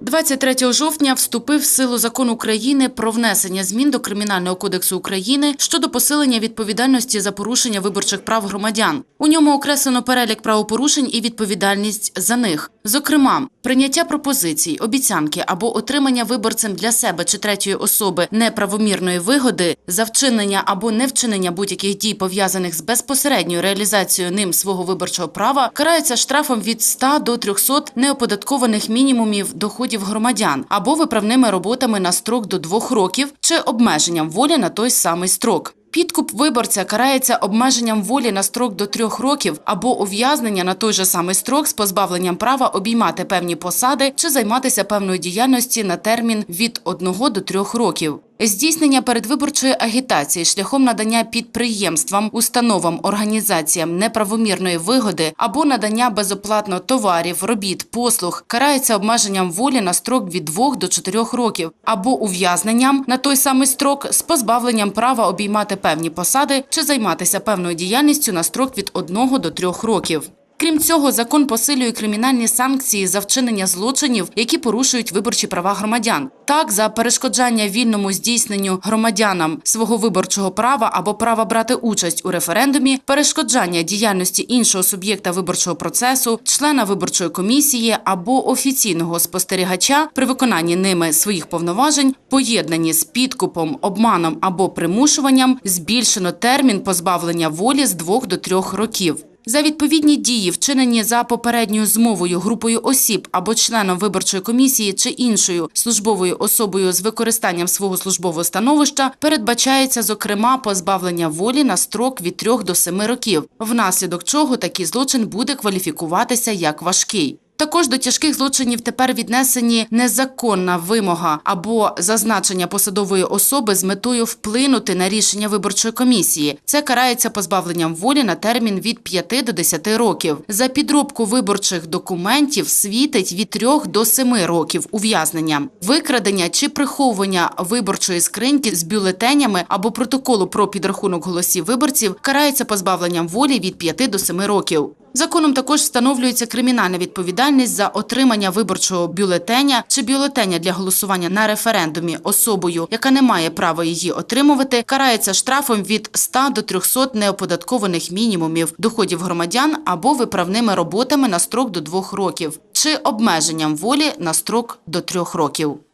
23 жовтня вступив в силу закон України про внесення змін до Кримінального кодексу України щодо посилення відповідальності за порушення виборчих прав громадян. У ньому окреслено перелік правопорушень і відповідальність за них. Зокрема, прийняття пропозицій, обіцянки або отримання виборцем для себе чи третьої особи неправомірної вигоди за вчинення або невчинення будь-яких дій пов'язаних з безпосередньою реалізацією ним свого виборчого права карається штрафом від 100 до 300 неоподаткованих мінімумів доходів громадян або виправними роботами на строк до двох років чи обмеженням волі на той самий строк. Підкуп виборця карається обмеженням волі на строк до трьох років або ув'язнення на той же самий строк з позбавленням права обіймати певні посади чи займатися певною діяльністю на термін від одного до трьох років. Здійснення передвиборчої агітації шляхом надання підприємствам, установам, організаціям неправомірної вигоди або надання безоплатно товарів, робіт, послуг карається обмеженням волі на строк від 2 до 4 років або ув'язненням на той самий строк з позбавленням права обіймати певні посади чи займатися певною діяльністю на строк від 1 до 3 років. Крім цього, закон посилює кримінальні санкції за вчинення злочинів, які порушують виборчі права громадян. Так, за перешкоджання вільному здійсненню громадянам свого виборчого права або права брати участь у референдумі, перешкоджання діяльності іншого суб'єкта виборчого процесу, члена виборчої комісії або офіційного спостерігача при виконанні ними своїх повноважень, поєднані з підкупом, обманом або примушуванням, збільшено термін позбавлення волі з двох до трьох років. За відповідні дії, вчинені за попередньою змовою групою осіб або членом виборчої комісії чи іншою службовою особою з використанням свого службового становища, передбачається зокрема позбавлення волі на строк від 3 до 7 років, внаслідок чого такий злочин буде кваліфікуватися як важкий. Також до тяжких злочинів тепер віднесені незаконна вимога або зазначення посадової особи з метою вплинути на рішення виборчої комісії. Це карається позбавленням волі на термін від 5 до 10 років. За підробку виборчих документів світить від 3 до 7 років ув'язнення. Викрадення чи приховування виборчої скриньки з бюлетенями або протоколу про підрахунок голосів виборців карається позбавленням волі від 5 до 7 років. Законом також встановлюється кримінальна відповідальність за отримання виборчого бюлетеня чи бюлетеня для голосування на референдумі особою, яка не має права її отримувати, карається штрафом від 100 до 300 неоподаткованих мінімумів доходів громадян або виправними роботами на строк до двох років, чи обмеженням волі на строк до трьох років.